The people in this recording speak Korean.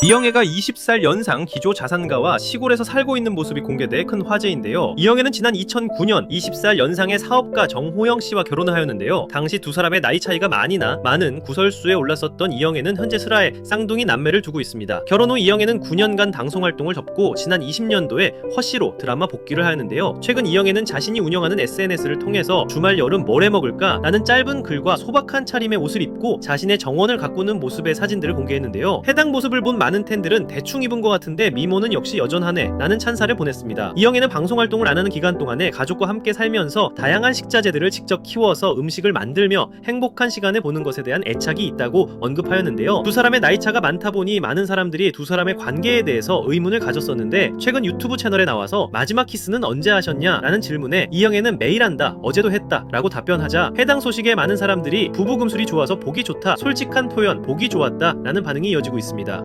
이영애가 20살 연상 기조 자산가와 시골에서 살고 있는 모습이 공개돼 큰 화제인데요. 이영애는 지난 2009년 20살 연상의 사업가 정호영 씨와 결혼을 하였는데요. 당시 두 사람의 나이 차이가 많이 나 많은 구설수에 올랐었던 이영애는 현재 슬하에 쌍둥이 남매를 두고 있습니다. 결혼 후 이영애는 9년간 방송 활동을 접고 지난 20년도에 허 씨로 드라마 복귀를 하였는데요. 최근 이영애는 자신이 운영하는 SNS를 통해서 주말 여름 뭘 해 먹을까? 라는 짧은 글과 소박한 차림의 옷을 입고 자신의 정원을 가꾸는 모습의 사진들을 공개했는데요. 해당 모습을 본 많은 팬들은 대충 입은 것 같은데 미모는 역시 여전하네. 라는 찬사를 보냈습니다. 이영애는 방송 활동을 안 하는 기간 동안에 가족과 함께 살면서 다양한 식자재들을 직접 키워서 음식을 만들며 행복한 시간을 보는 것에 대한 애착이 있다고 언급하였는데요. 두 사람의 나이 차가 많다 보니 많은 사람들이 두 사람의 관계에 대해서 의문을 가졌었는데 최근 유튜브 채널에 나와서 마지막 키스는 언제 하셨냐 라는 질문에 이영애는 매일 한다. 어제도 했다 라고 답변하자 해당 소식에 많은 사람들이 부부 금술이 좋아서 보기 좋다. 솔직한 표현. 보기 좋았다. 라는 반응이 이어지고 있습니다.